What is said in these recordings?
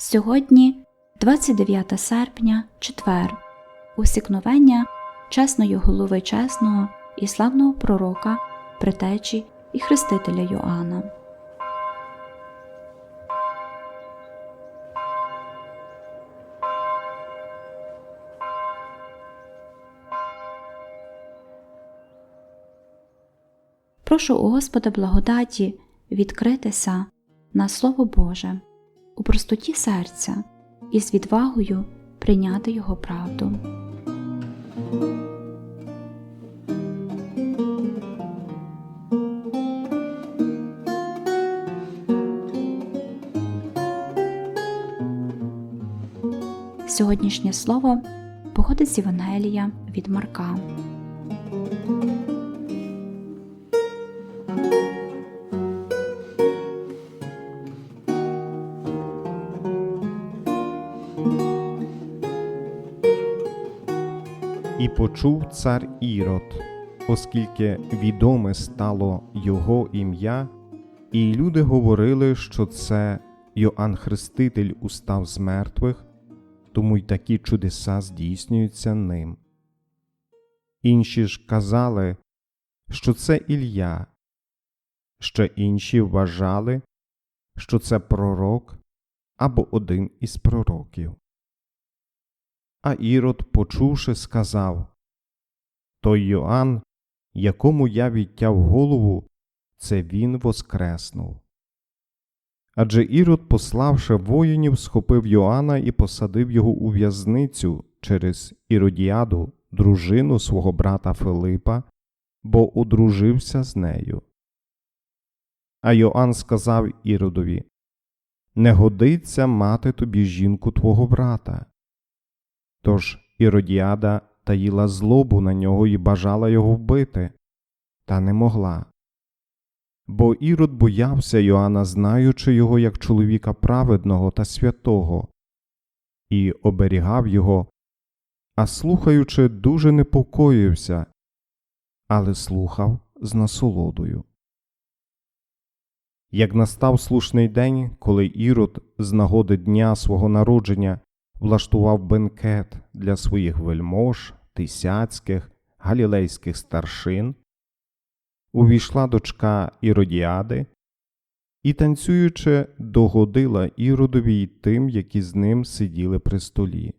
Сьогодні 29 серпня, четвер, усікновення чесної голови чесного і славного пророка, притечі і хрестителя Йоанна. Прошу у Господа благодаті відкритися на Слово Боже у простоті серця і з відвагою прийняти Його правду. Сьогоднішнє слово походить з Євангелія від Марка. Почув цар Ірод, оскільки відоме стало його ім'я, і люди говорили, що це Йоанн Хреститель устав з мертвих, тому й такі чудеса здійснюються ним. Інші ж казали, що це Ілля, ще інші вважали, що це пророк або один із пророків. А Ірод, почувши, сказав Той Йоанн, якому я відтяв голову, це він воскреснув. Адже Ірод, пославши воїнів, схопив Йоанна і посадив його у в'язницю через Іродіаду, дружину свого брата Филипа, бо одружився з нею. А Йоанн сказав Іродові Не годиться мати тобі жінку твого брата. Тож Іродіада таїла злобу на нього і бажала його вбити, та не могла. Бо Ірод боявся Йоанна, знаючи його як чоловіка праведного та святого, і оберігав його, а слухаючи, дуже непокоївся, але слухав з насолодою. Як настав слушний день, коли Ірод з нагоди дня свого народження влаштував бенкет для своїх вельмож, тисяцьких, галілейських старшин, увійшла дочка Іродіади і, танцюючи, догодила Іродові й тим, які з ним сиділи при столі.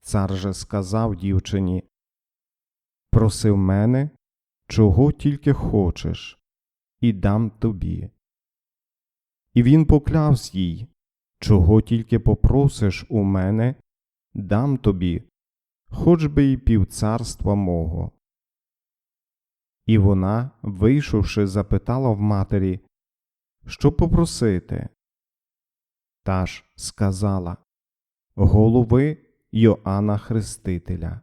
Цар же сказав дівчині Проси в мене, чого тільки хочеш, і дам тобі. І він поклявсь їй Чого тільки попросиш у мене, дам тобі, хоч би й півцарства мого. І вона, вийшовши, запитала в матері, що попросити. Та ж сказала Голови Йоанна Хрестителя.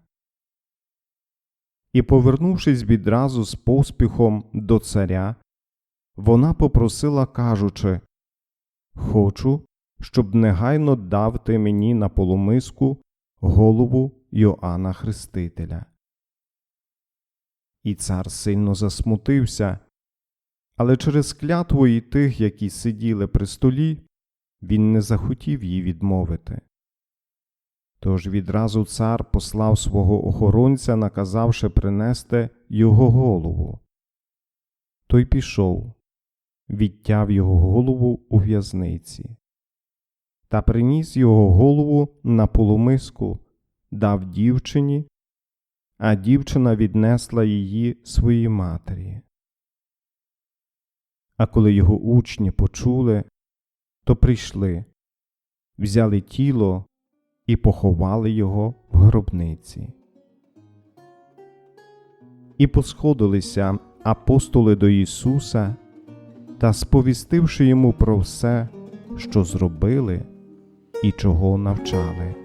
І, повернувшись відразу з поспіхом до царя, вона попросила, кажучи Хочу, щоб негайно дав ти мені на полумиску голову Йоанна Хрестителя. І цар сильно засмутився, але через клятву і тих, які сиділи при столі, він не захотів їй відмовити. Тож відразу цар послав свого охоронця, наказавши принести його голову. Той пішов, відтяв його голову у в'язниці та приніс його голову на полумиску, дав дівчині, а дівчина віднесла її своїй матері. А коли його учні почули, то прийшли, взяли тіло і поховали його в гробниці. І посходилися апостоли до Ісуса та, сповістивши йому про все, що зробили і чого навчали.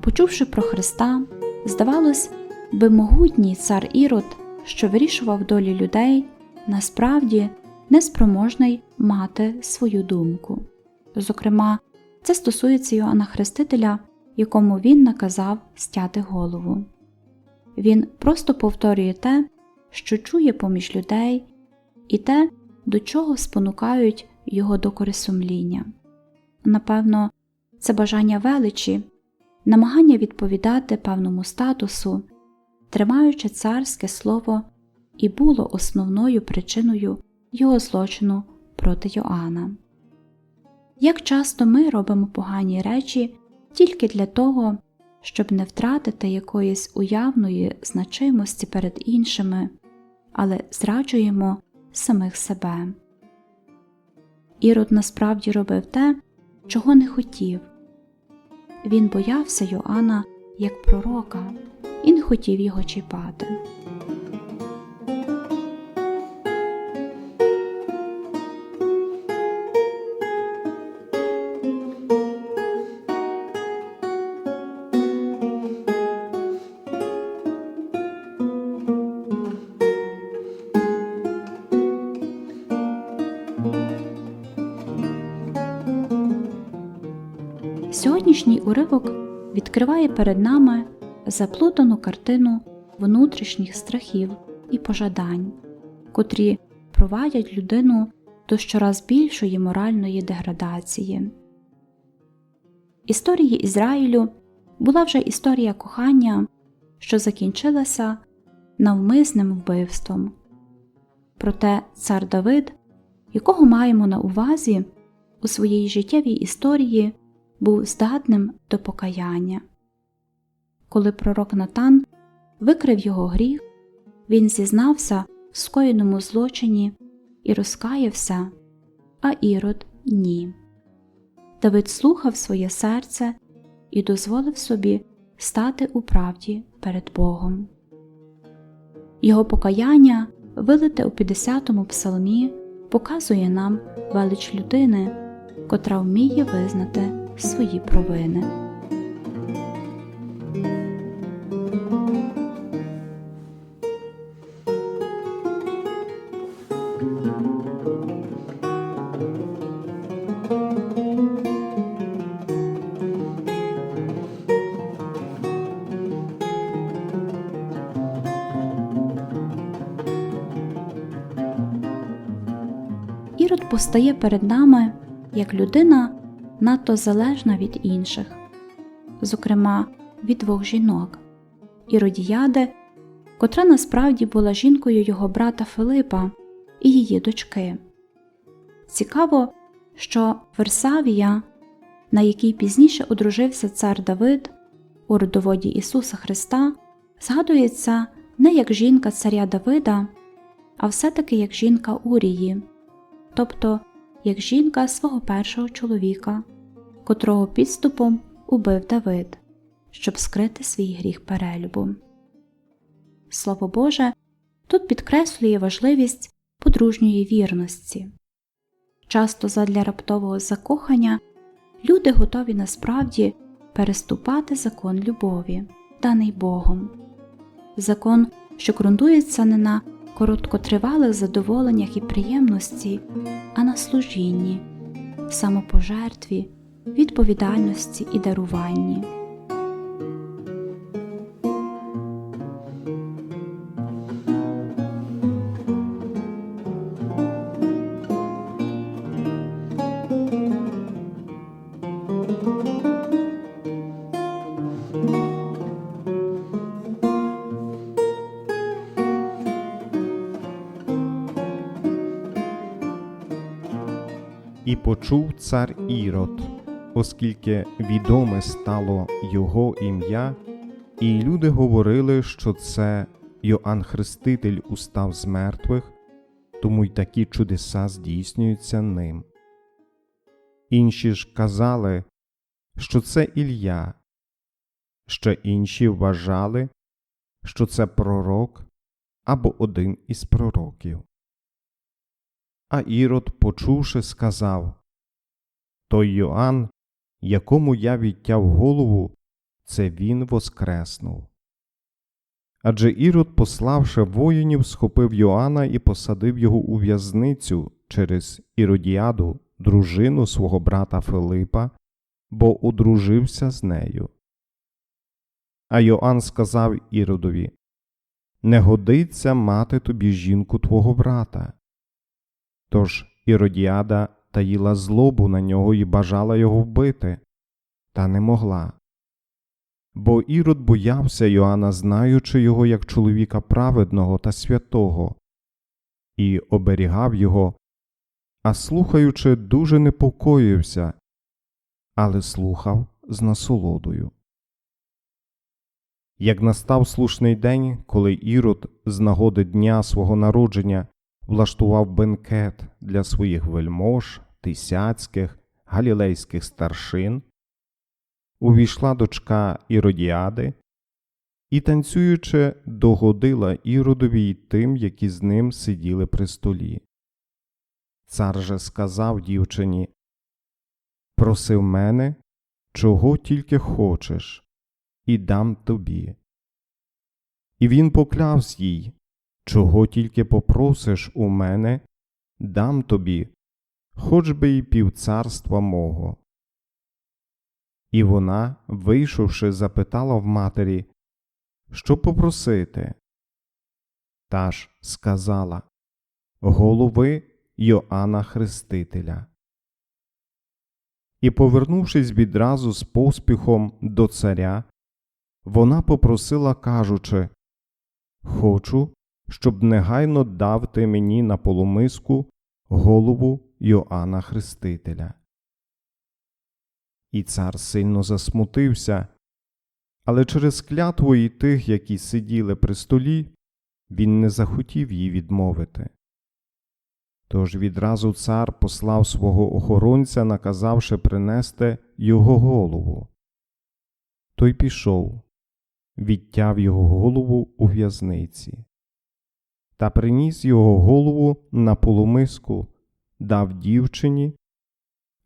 Почувши про Христа, здавалось, би могутній цар Ірод, що вирішував долі людей, насправді неспроможний мати свою думку. Зокрема, це стосується Йоанна Хрестителя, якому він наказав стяти голову. Він просто повторює те, що чує поміж людей, і те, до чого спонукають його докори сумління. Напевно, це бажання величі, намагання відповідати певному статусу, тримаючи царське слово, і було основною причиною його злочину проти Йоанна. Як часто ми робимо погані речі тільки для того, щоб не втратити якоїсь уявної значимості перед іншими, але зраджуємо самих себе. Ірод насправді робив те, чого не хотів. Він боявся Йоанна як пророка і не хотів його чіпати. Сьогоднішній уривок відкриває перед нами заплутану картину внутрішніх страхів і пожадань, котрі провадять людину до щораз більшої моральної деградації. Історії Ізраїлю була вже історія кохання, що закінчилася навмисним вбивством. Проте цар Давид, якого маємо на увазі у своїй життєвій історії, був здатним до покаяння. Коли пророк Натан викрив його гріх, він зізнався в скоєному злочині і розкаявся, а Ірод ні. Давид слухав своє серце і дозволив собі стати у правді перед Богом. Його покаяння, вилите у 50-му псалмі, показує нам велич людини, котра вміє визнати свої провини. Ірод постає перед нами як людина надто залежна від інших, зокрема від двох жінок Іродіяди, котра насправді була жінкою його брата Филипа і її дочки. Цікаво, що Версавія, на якій пізніше одружився цар Давид у родоводі Ісуса Христа, згадується не як жінка царя Давида, а все-таки як жінка Урії, тобто як жінка свого першого чоловіка, котрого підступом убив Давид, щоб скрити свій гріх перелюбу. Слово Боже тут підкреслює важливість подружньої вірності. Часто задля раптового закохання люди готові насправді переступати закон любові, даний Богом, закон, що ґрунтується не на короткотривалих задоволеннях і приємності, а на служінні, самопожертві, відповідальності і даруванні. І почув цар Ірод, оскільки відоме стало його ім'я, і люди говорили, що це Йоанн Хреститель устав з мертвих, тому й такі чудеса здійснюються ним. Інші ж казали, що це Ілля, ще інші вважали, що це пророк або один із пророків. А Ірод, почувши, сказав Той Йоанн, якому я відтяв голову, це він воскреснув. Адже Ірод, пославши воїнів, схопив Йоанна і посадив його у в'язницю через Іродіаду, дружину свого брата Филипа, бо одружився з нею. А Йоанн сказав Іродові Не годиться мати тобі жінку твого брата. Тож Іродіада таїла злобу на нього і бажала його вбити, та не могла. Бо Ірод боявся Йоанна, знаючи його як чоловіка праведного та святого, і оберігав його, а слухаючи, дуже непокоївся, але слухав з насолодою. Як настав слушний день, коли Ірод з нагоди дня свого народження влаштував бенкет для своїх вельмож, тисяцьких, галілейських старшин, увійшла дочка Іродіади і, танцюючи, догодила Іродові й тим, які з ним сиділи при столі. Цар же сказав дівчині Проси в мене, чого тільки хочеш, і дам тобі. І він поклявсь їй, чого тільки попросиш у мене, дам тобі, хоч би й півцарства мого. І вона, вийшовши, запитала в матері, що попросити. Та ж сказала Голови Йоанна Хрестителя. І, повернувшись відразу з поспіхом до царя, вона попросила, кажучи Хочу, щоб негайно дав ти мені на полумиску голову Йоанна Хрестителя. І цар сильно засмутився, але через клятву і тих, які сиділи при столі, він не захотів їй відмовити. Тож відразу цар послав свого охоронця, наказавши принести його голову. Той пішов, відтяв його голову у в'язниці, та приніс його голову на полумиску, дав дівчині,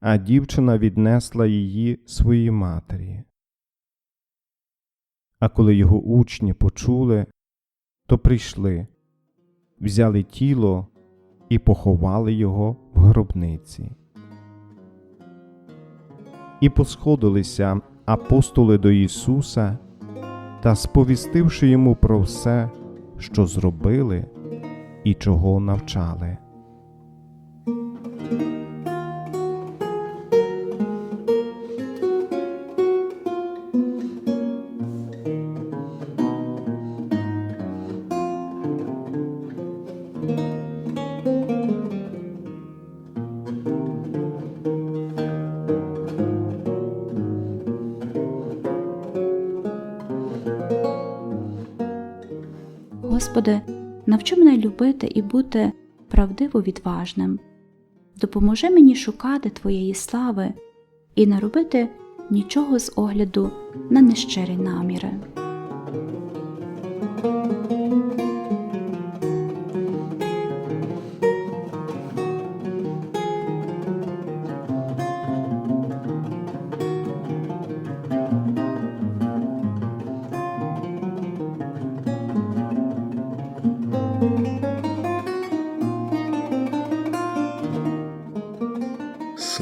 а дівчина віднесла її своїй матері. А коли його учні почули, то прийшли, взяли тіло і поховали його в гробниці. І посходилися апостоли до Ісуса та, сповістивши йому про все, що зробили і чого навчали. Господи, навчи мене любити і бути правдиво відважним. Допоможи мені шукати Твоєї слави і не робити нічого з огляду на нещирі наміри.